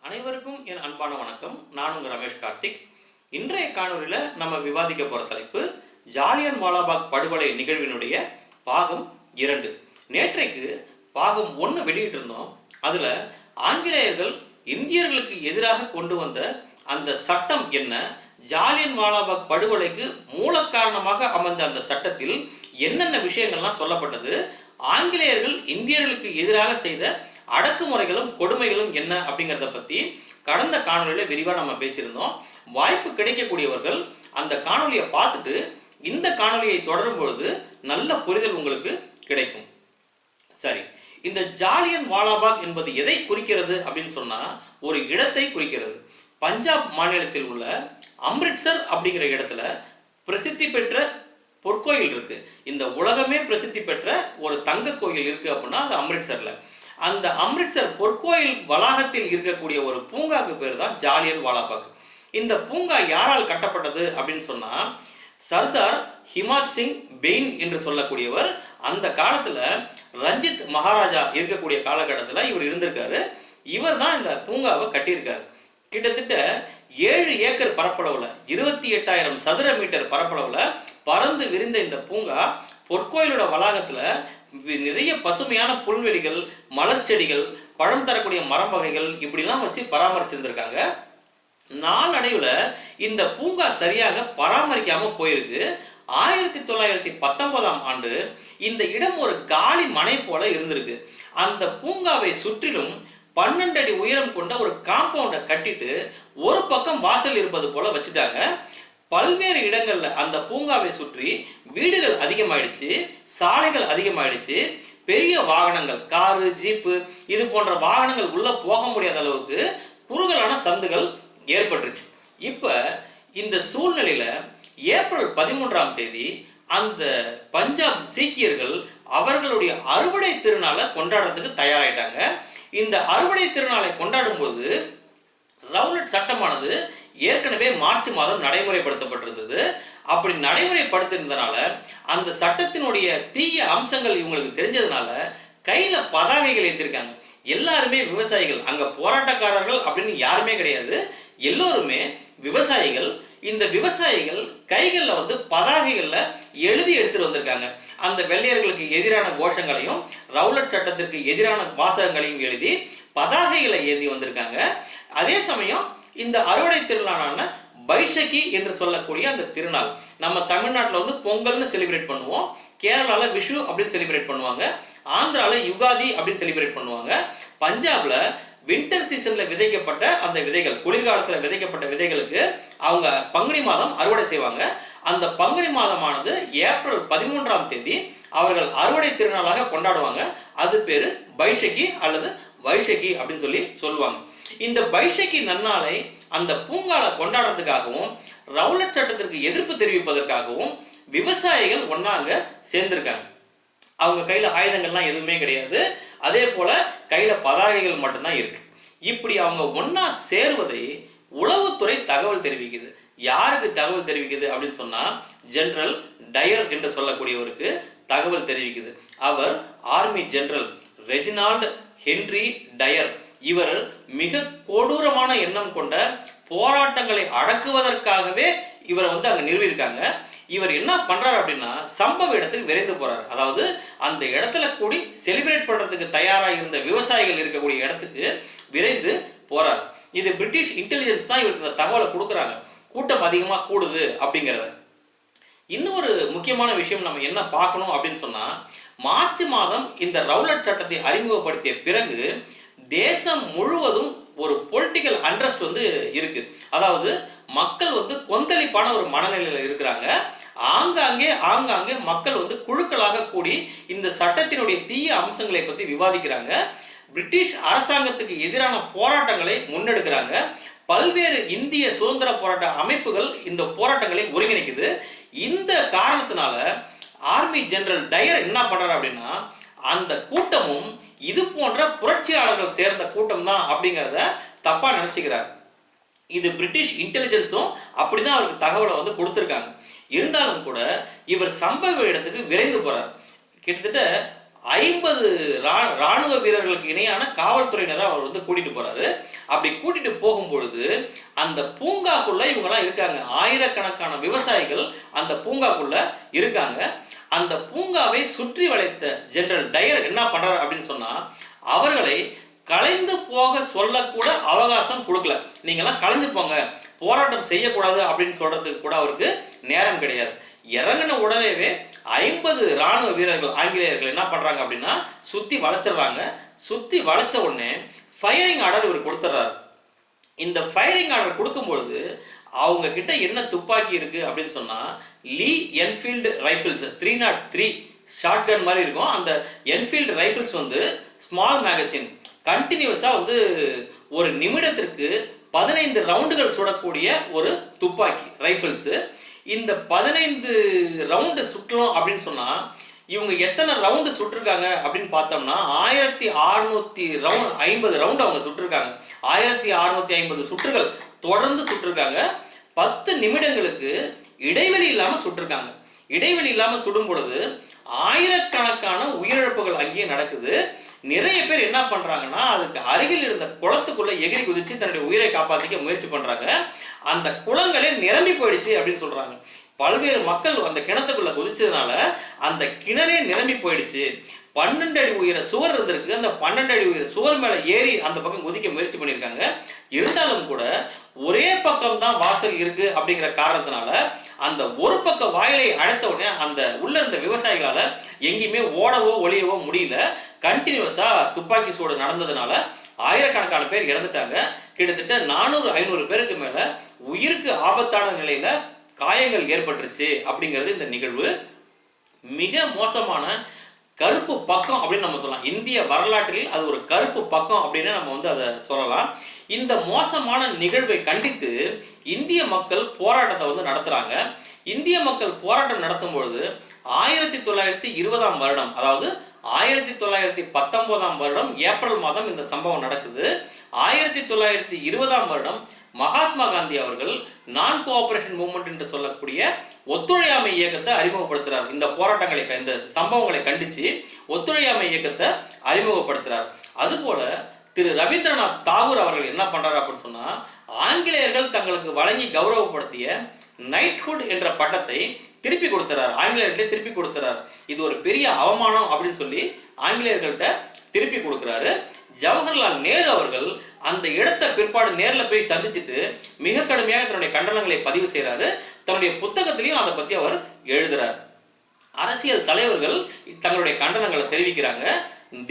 அனைவருக்கும் என் அன்பான வணக்கம். நான் உங்கள் ரமேஷ் கார்த்திக். இன்றைய காணொலியில் நம்ம விவாதிக்க போகிற தலைப்பு ஜாலியன் வாலாபாக் படுகொலை நிகழ்வினுடைய பாகம் இரண்டு. நேற்றைக்கு பாகம் ஒன்று வெளியிட்டிருந்தோம். அதில் ஆங்கிலேயர்கள் இந்தியர்களுக்கு எதிராக கொண்டு வந்த அந்த சட்டம் என்ன? ஜாலியன் வாலாபாக் படுகொலைக்கு மூல காரணமாக அமைந்த அந்த சட்டத்தில் என்னென்ன விஷயங்கள்லாம் சொல்லப்பட்டது? ஆங்கிலேயர்கள் இந்தியர்களுக்கு எதிராக செய்த அடக்குமுறைகளும் கொடுமைகளும் என்ன அப்படிங்கிறத பற்றி கடந்த காணொலியில் விரிவாக நம்ம பேசியிருந்தோம். வாய்ப்பு கிடைக்கக்கூடியவர்கள் அந்த காணொலியை பார்த்துட்டு இந்த காணொலியை தொடரும் பொழுது நல்ல புரிதல் உங்களுக்கு கிடைக்கும். சரி இந்த ஜாலியன் வாலாபாக் என்பது எதை குறிக்கிறது அப்படின்னு சொன்னா ஒரு இடத்தை குறிக்கிறது. பஞ்சாப் மாநிலத்தில் உள்ள அம்ரிட்சர் அப்படிங்கிற இடத்துல பிரசித்தி பெற்ற பொற்கோயில் இருக்கு. இந்த உலகமே பிரசித்தி பெற்ற ஒரு தங்க கோயில் இருக்கு அப்படின்னா அது அம்ரிட்சர்ல. அந்த அம்ரிட்சர் பொற்கோயில் வளாகத்தில் இருக்கக்கூடிய ஒரு பூங்காக்கு பேர் தான் ஜாலியன் வாலாபாக். இந்த பூங்கா யாரால் கட்டப்பட்டது அப்படின்னு சொன்னால் சர்தார் ஹிமாத் சிங் பெயின் என்று சொல்லக்கூடியவர் அந்த காலத்தில் ரஞ்சித் மகாராஜா இருக்கக்கூடிய காலகட்டத்தில் இவர் இருந்திருக்காரு. இவர் தான் இந்த பூங்காவை கட்டியிருக்காரு. கிட்டத்தட்ட ஏழு ஏக்கர் பரப்பளவில் இருபத்தி எட்டாயிரம் சதுர மீட்டர் பரப்பளவில் பறந்து விரிந்த இந்த பூங்கா பொற்கோயிலோட வளாகத்தில் நிறைய பசுமையான புல்வெளிகள் மலர் செடிகள் பழம் தரக்கூடிய மரம் வகைகள் இப்படிலாம் வச்சு பராமரிச்சிருந்திருக்காங்க. நாளடைவில் இந்த பூங்கா சரியாக பராமரிக்காமல் போயிருக்கு. ஆயிரத்தி தொள்ளாயிரத்தி பத்தொன்பதாம் ஆண்டு இந்த இடம் ஒரு காலி மனை போல இருந்திருக்கு. அந்த பூங்காவை சுற்றிலும் பன்னெண்டு அடி உயரம் கொண்ட ஒரு காம்பவுண்டை கட்டிட்டு ஒரு பக்கம் வாசல் இருப்பது போல வச்சுட்டாங்க. பல்வேறு இடங்களில் அந்த பூங்காவை சுற்றி வீடுகள் அதிகமாயிடுச்சு சாலைகள் அதிகமாயிடுச்சு பெரிய வாகனங்கள் காரு ஜீப்பு இது போன்ற வாகனங்கள் உள்ள போக முடியாத அளவுக்கு குறுகலான சந்துகள் ஏற்பட்டுருச்சு. இப்போ இந்த சூழ்நிலையில் ஏப்ரல் பதிமூன்றாம் தேதி அந்த பஞ்சாப் சீக்கியர்கள் அவர்களுடைய அறுவடை திருநாளை கொண்டாடுறதுக்கு தயாராயிட்டாங்க. இந்த அறுவடை திருநாளை கொண்டாடும்போது ரவுலட் சட்டமானது ஏற்கனவே மார்ச் மாதம் நடைமுறைப்படுத்தப்பட்டிருந்தது. அப்படி நடைமுறைப்படுத்தியிருந்தனால அந்த சட்டத்தினுடைய தீய அம்சங்கள் இவங்களுக்கு தெரிஞ்சதுனால கையில் பதாகைகள் ஏற்றிருக்காங்க எல்லாருமே விவசாயிகள். அங்கே போராட்டக்காரர்கள் அப்படின்னு யாருமே கிடையாது. எல்லோருமே விவசாயிகள். இந்த விவசாயிகள் கைகளில் வந்து பதாகைகளில் எழுதி எடுத்துட்டு வந்திருக்காங்க. அந்த வெள்ளையர்களுக்கு எதிரான கோஷங்களையும் ரவுலட் சட்டத்திற்கு எதிரான வாசகங்களையும் எழுதி பதாகைகளை ஏந்தி வந்திருக்காங்க. அதே சமயம் இந்த அறுவடை திருநாளான பைஷகி என்று சொல்லக்கூடிய அந்த திருநாள். நம்ம தமிழ்நாட்டில் வந்து பொங்கல்னு செலிப்ரேட் பண்ணுவோம். கேரளாவில் விஷு அப்படின்னு செலிப்ரேட் பண்ணுவாங்க. ஆந்திராவில் யுகாதி அப்படின்னு செலிப்ரேட் பண்ணுவாங்க. பஞ்சாப்ல வின்டர் சீசன்ல விதைக்கப்பட்ட அந்த விதைகள் குளிர்காலத்தில் விதைக்கப்பட்ட விதைகளுக்கு அவங்க பங்குனி மாதம் அறுவடை செய்வாங்க. அந்த பங்குனி மாதமானது ஏப்ரல் பதிமூன்றாம் தேதி அவர்கள் அறுவடை திருநாளாக கொண்டாடுவாங்க. அது பேரு பைஷகி அல்லது வைஷகி அப்படின்னு சொல்லி சொல்லுவாங்க. இந்த பைஷகி நன்னாளை அந்த பூங்காலை கொண்டாடுறதுக்காகவும் ரவுலட் சட்டத்திற்கு எதிர்ப்பு தெரிவிப்பதற்காகவும் விவசாயிகள் ஒன்றாங்க சேர்ந்திருக்காங்க. அவங்க கையில் ஆயுதங்கள்லாம் எதுவுமே கிடையாது. அதே போல கையில் பதாகைகள் மட்டும்தான் இருக்கு. இப்படி அவங்க ஒன்றா சேருவதை உளவுத்துறை தகவல் தெரிவிக்குது. யாருக்கு தகவல் தெரிவிக்குது அப்படின்னு சொன்னால் ஜென்ரல் டயர் என்று சொல்லக்கூடியவருக்கு தகவல் தெரிவிக்குது. அவர் army general Reginald Henry Dyer. இவர் மிக கொடூரமான எண்ணம் கொண்ட போராட்டங்களை அடக்குவதற்காகவே இவரை வந்து அங்கே நிறுவியிருக்காங்க. இவர் என்ன பண்ணுறாரு அப்படின்னா சம்பவ இடத்துக்கு விரைந்து போகிறார் அதாவது அந்த இடத்துல கூடி செலிப்ரேட் பண்ணுறதுக்கு தயாராக இருந்த விவசாயிகள் இருக்கக்கூடிய இடத்துக்கு விரைந்து போகிறார் இது பிரிட்டிஷ் இன்டெலிஜென்ஸ் தான் இவருக்கு இந்த தகவலை கொடுக்குறாங்க. கூட்டம் அதிகமாக கூடுது அப்படிங்கிறத. இன்னொரு முக்கியமான விஷயம் நம்ம என்ன பார்க்கணும் அப்படின்னு சொன்னா மார்ச் மாதம் இந்த ரவுலட் சட்டத்தை அறிமுகப்படுத்திய பிறகு தேசம் முழுவதும் ஒரு பொலிட்டிக்கல் அண்ட்ரஸ்ட் வந்து இருக்கு. அதாவது மக்கள் வந்து கொந்தளிப்பான ஒரு மனநிலையில் இருக்கிறாங்க. ஆங்காங்கே ஆங்காங்கே மக்கள் வந்து குழுக்களாக கூடி இந்த சட்டத்தினுடைய தீய அம்சங்களை பற்றி விவாதிக்கிறாங்க. பிரிட்டிஷ் அரசாங்கத்துக்கு எதிரான போராட்டங்களை முன்னெடுக்கிறாங்க. பல்வேறு இந்திய சுதந்திர போராட்ட அமைப்புகள் இந்த போராட்டங்களை ஒருங்கிணைக்குது. இந்த காரணத்தினால ஆர்மி ஜெனரல் டயர் என்ன பண்றாரு அப்படின்னா அந்த கூட்டமும் இது போன்ற புரட்சியாளர்கள் சேர்ந்த கூட்டம் தான் அப்படிங்கிறத தப்பா நினைச்சுக்கிறார். இது பிரிட்டிஷ் இன்டெலிஜென்ஸும் அப்படிதான் அவருக்கு தகவலை வந்து கொடுத்துருக்காங்க. இருந்தாலும் கூட இவர் சம்பவ இடத்துக்கு விரைந்து போறார். கிட்டத்தட்ட ஐம்பது ராணுவ வீரர்களுக்கு இணையான காவல்துறையினரை அவர் வந்து கூட்டிட்டு போறாரு. அப்படி கூட்டிட்டு போகும்பொழுது அந்த பூங்காக்குள்ள இவங்கெல்லாம் இருக்காங்க. ஆயிரக்கணக்கான விவசாயிகள் அந்த பூங்காக்குள்ள இருக்காங்க. அந்த பூங்காவை சுற்றி வளைத்த ஜெனரல் டயர் என்ன பண்றாரு அப்படின்னு சொன்னா அவர்களை கலைந்து போக சொல்லக்கூட அவகாசம் கொடுக்கல. நீங்கெல்லாம் கலைஞ்சு போங்க. போராட்டம் செய்யக்கூடாது அப்படின்னு சொல்றதுக்கு கூட அவருக்கு நேரம் கிடையாது. இறங்கின உடனேவே ஐம்பது ராணுவ வீரர்கள் ஆங்கிலேயர்கள் என்ன பண்றாங்க அப்படின்னா சுத்தி வளைச்சிடுறாங்க. சுத்தி வளைச்ச உடனே ஃபயரிங் ஆர்டர் இவர் கொடுத்துட்றாரு. இந்த ஃபயரிங் ஆர்டர் கொடுக்கும்பொழுது அவங்க கிட்ட என்ன துப்பாக்கி இருக்கு அப்படின்னு சொன்னா Lee Enfield rifles three nought three shotgun மாதிரி இருக்கும். அந்த என்ஃபீல்டு ரைஃபிள்ஸ் வந்து ஸ்மால் மேகசின் கண்டினியூஸாக வந்து ஒரு நிமிடத்திற்கு பதினைந்து ரவுண்டுகள் சுடக்கூடிய ஒரு துப்பாக்கி ரைஃபிள்ஸு இந்த பதினைந்து ரவுண்டு சுற்றணும் அப்படின்னு சொன்னால் இவங்க எத்தனை ரவுண்டு சுட்டிருக்காங்க அப்படின்னு பார்த்தோம்னா ஆயிரத்தி அறுநூத்தி ரவுண்ட் ஐம்பது ரவுண்டு அவங்க சுட்டிருக்காங்க. ஆயிரத்தி அறுநூத்தி ஐம்பது சுற்றுகள் தொடர்ந்து சுட்டிருக்காங்க. பத்து நிமிடங்களுக்கு இடைவெளி இல்லாமல் சுட்டிருக்காங்க. இடைவெளி இல்லாமல் சுடும் பொழுது ஆயிரக்கணக்கான உயிரிழப்புகள் அங்கேயே நடக்குது. நிறைய பேர் என்ன பண்றாங்கன்னா அதுக்கு அருகில் இருந்த குளத்துக்குள்ள எகிரி குதிச்சு தன்னுடைய உயிரை காப்பாத்திக்க முயற்சி பண்றாங்க. அந்த குளங்களே நிரம்பி போயிடுச்சு அப்படின்னு சொல்றாங்க. பல்வேறு மக்கள் அந்த கிணத்துக்குள்ள குதிச்சதுனால அந்த கிணறே நிரம்பி போயிடுச்சு. பன்னெண்டு அடி உயர சுவர் இருந்திருக்கு. அந்த பன்னெண்டு அடி உயர சுவர் மேலே ஏறி அந்த பக்கம் குதிக்க முயற்சி பண்ணியிருக்காங்க. இருந்தாலும் கூட ஒரே பக்கம் தான் வாசல் இருக்கு அப்படிங்கிற காரணத்தினால அந்த ஒரு பக்க வாயிலை அழைத்த உடனே அந்த உள்ள இருந்த விவசாயிகளால் எங்கேயுமே ஓடவோ ஒளியவோ முடியல. கண்டினியூஸா துப்பாக்கி சூடு நடந்ததுனால ஆயிரக்கணக்கான பேர் இறந்துட்டாங்க. கிட்டத்தட்ட நானூறு ஐநூறு பேருக்கு மேல உயிருக்கு ஆபத்தான நிலையில காயங்கள் ஏற்பட்டுருச்சு அப்படிங்கிறது இந்த நிகழ்வு. மிக மோசமான கருப்பு பக்கம் அப்படின்னு நம்ம சொல்லலாம். இந்திய வரலாற்றில் அது ஒரு கருப்பு பக்கம் அப்படின்னு நம்ம வந்து அதை சொல்லலாம். இந்த மோசமான நிகழ்வை கண்டித்து இந்திய மக்கள் போராட்டத்தை வந்து நடத்துகிறாங்க இந்திய மக்கள் போராட்டம் நடத்தும் பொழுது ஆயிரத்தி தொள்ளாயிரத்தி இருபதாம் வருடம் அதாவது ஆயிரத்தி தொள்ளாயிரத்தி பத்தொன்பதாம் வருடம் ஏப்ரல் மாதம் இந்த சம்பவம் நடக்குது. ஆயிரத்தி தொள்ளாயிரத்தி இருபதாம் வருடம் மகாத்மா காந்தி அவர்கள் நான் கோஆபரேஷன் மூவ்மெண்ட் என்று சொல்லக்கூடிய ஒத்துழையாமை இயக்கத்தை அறிமுகப்படுத்துறார். இந்த போராட்டங்களை இந்த சம்பவங்களை கண்டிச்சு ஒத்துழையாமை இயக்கத்தை அறிமுகப்படுத்துறார். அதுபோல திரு ரவீந்திரநாத் தாகூர் அவர்கள் என்ன பண்றாரு அப்படின்னு சொன்னா ஆங்கிலேயர்கள் தங்களுக்கு வழங்கி கௌரவப்படுத்திய நைட்ஹுட் என்ற பட்டத்தை திருப்பி கொடுத்துறாரு. ஆங்கிலேயர்கிட்ட திருப்பி கொடுத்துறாரு. இது ஒரு பெரிய அவமானம் அப்படின்னு சொல்லி ஆங்கிலேயர்கள்ட்ட திருப்பி கொடுக்குறாரு. ஜவஹர்லால் நேரு அவர்கள் அந்த இடத்த பிற்பாடு நேரில் போய் சந்திச்சுட்டு மிக கடுமையாக தன்னுடைய கண்டனங்களை பதிவு செய்கிறாரு தன்னுடைய புத்தகத்திலையும் அதை பற்றி அவர் எழுதுறார். அரசியல் தலைவர்கள் தங்களுடைய கண்டனங்களை தெரிவிக்கிறாங்க.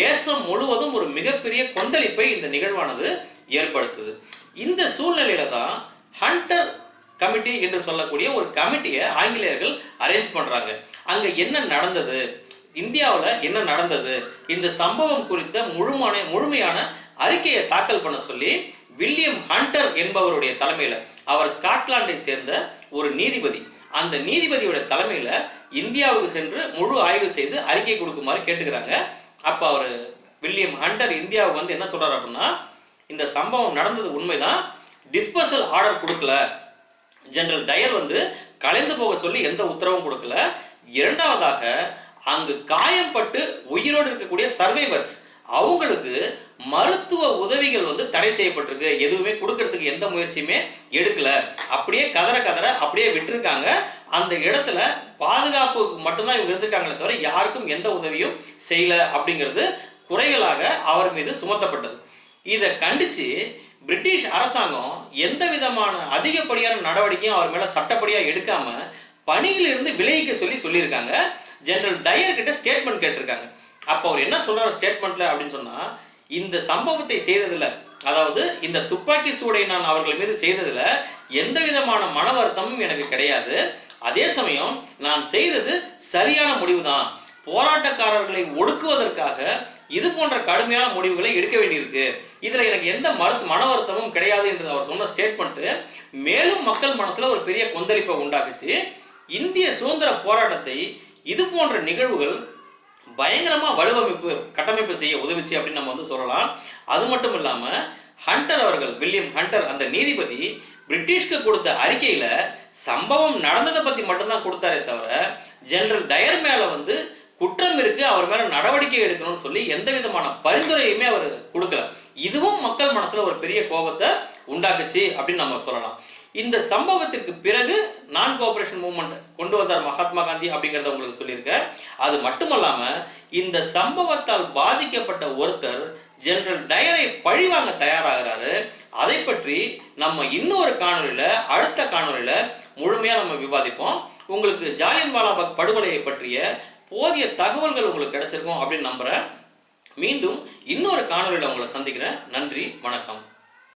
தேசம் முழுவதும் ஒரு மிகப்பெரிய கொந்தளிப்பை இந்த நிகழ்வானது ஏற்படுத்துது. இந்த சூழ்நிலையில தான் ஹண்டர் கமிட்டி என்று சொல்லக்கூடிய ஒரு கமிட்டியை ஆங்கிலேயர்கள் அரேஞ்ச் பண்ணுறாங்க அங்கே என்ன நடந்தது? இந்தியாவில் என்ன நடந்தது? இந்த சம்பவம் குறித்த முழுமான முழுமையான அறிக்கையை தாக்கல் பண்ண சொல்லி வில்லியம் ஹண்டர் என்பவருடைய தலைமையில் அவர் ஸ்காட்லாண்டை சேர்ந்த ஒரு நீதிபதி. அந்த நீதிபதியோட தலைமையில் இந்தியாவுக்கு சென்று முழு ஆய்வு செய்து அறிக்கை கொடுக்குமாறு கேட்டுக்கிறாங்க. அப்போ அவர் வில்லியம் ஹண்டர் இந்தியாவுக்கு வந்து என்ன சொல்கிறார் அப்படின்னா இந்த சம்பவம் நடந்தது உண்மைதான். டிஸ்பர்சல் ஆர்டர் கொடுக்கல. ஜெனரல் டயர் வந்து கலைந்து போக சொல்லி எந்த உத்தரவும் கொடுக்கல. இரண்டாவதாக அங்கு காயம்பட்டு உயிரோடு இருக்கக்கூடிய சர்வைவர்ஸ் அவங்களுக்கு மருத்துவ உதவிகள் வந்து தடை செய்யப்பட்டிருக்கு. எதுவுமே கொடுக்கறதுக்கு எந்த முயற்சியுமே எடுக்கல. அப்படியே கதற கதற அப்படியே விட்டுருக்காங்க. அந்த இடத்துல பாதுகாப்புக்கு மட்டும்தான் இவங்க இருந்திருக்காங்களே தவிர யாருக்கும் எந்த உதவியும் செய்யல அப்படிங்கிறது குறைகளாக அவர் மீது சுமத்தப்பட்டது. இதை கண்டிச்சு பிரிட்டிஷ் அரசாங்கம் எந்த விதமான அதிகப்படியான நடவடிக்கையும் அவர் மேலே சட்டப்படியாக எடுக்காம பணியிலிருந்து விலகிக்க சொல்லி சொல்லியிருக்காங்க. ஜெனரல் டயர் கிட்ட ஸ்டேட்மெண்ட் கேட்டிருக்காங்க. அப்போ அவர் என்ன சொல்றாரு ஸ்டேட்மெண்ட்ல அப்படின்னு சொன்னா இந்த சம்பவத்தை செய்ததில் அதாவது இந்த துப்பாக்கி சூடை நான் அவர்கள் மீது செய்ததில் எந்த விதமான மன வருத்தமும் எனக்கு கிடையாது. அதே சமயம் நான் செய்தது சரியான முடிவு தான் போராட்டக்காரர்களை ஒடுக்குவதற்காக இது போன்ற கடுமையான முடிவுகளை எடுக்க வேண்டியிருக்கு. இதில் எனக்கு எந்த மருத்து மன வருத்தமும் கிடையாது என்று அவர் சொன்ன ஸ்டேட்மெண்ட்டு மேலும் மக்கள் மனசில் ஒரு பெரிய கொந்தளிப்பை உண்டாக்குச்சு. இந்திய சுதந்திர போராட்டத்தை இது போன்ற நிகழ்வுகள் பயங்கரமாக வலுவமைப்பு கட்டமைப்பு செய்ய உதவிச்சு அப்படின்னு நம்ம வந்து சொல்லலாம். அது மட்டும் இல்லாமல் ஹண்டர் அவர்கள் வில்லியம் ஹண்டர் அந்த நீதிபதி பிரிட்டிஷ்க்கு கொடுத்த அறிக்கையில் சம்பவம் நடந்ததை பற்றி மட்டும்தான் கொடுத்தாரே தவிர ஜெனரல் டயர் மேலே வந்து குற்றம் இருக்கு அவர் மேல நடவடிக்கை எடுக்கணும்னு சொல்லி எந்த விதமான பரிந்துரையுமே அவர் கொடுக்கல. இதுவும் மக்கள் மனசுல ஒரு பெரிய கோபத்தை உண்டாக்குச்சு அப்படின்னு நம்ம சொல்லலாம். இந்த சம்பவத்திற்கு பிறகு நான் கோஆபரேஷன் மூவ்மெண்ட் கொண்டு வந்தார் மகாத்மா காந்தி அப்படிங்கிறத உங்களுக்கு சொல்லியிருக்கேன். அது மட்டுமல்லாம இந்த சம்பவத்தால் பாதிக்கப்பட்ட ஒருத்தர் ஜெனரல் டயரை பழிவாங்க தயாராகிறாரு. அதை பற்றி நம்ம இன்னொரு காணொளியில அடுத்த காணொளியில முழுமையா நம்ம விவாதிப்போம். உங்களுக்கு ஜாலியன் வாலாபாக் படுகொலையை பற்றிய போதிய தகவல்கள் உங்களுக்கு கிடைச்சிருக்கும் அப்படின்னு நம்புகிறேன் மீண்டும் இன்னொரு காணொலியில் உங்களை சந்திக்கிறேன். நன்றி வணக்கம்.